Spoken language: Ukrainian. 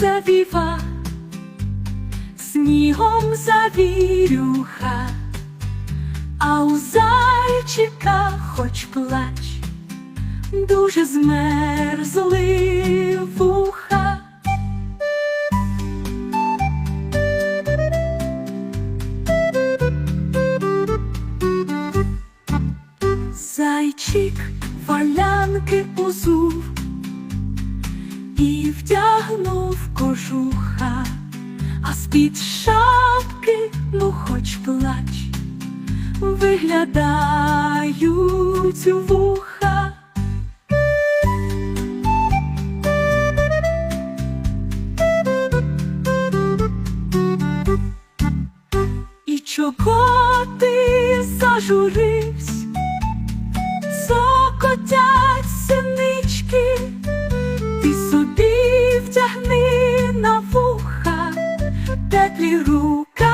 завіва, снігом завірюха, а у зайчика хоч плач, дуже змерзли вуха. Зайчик валянки узув і вдягнув кожуха, а з-під шапки, ну хоч плач, виглядають вуха. І чого ти зажуривсь? Цокотять теплі рукавички.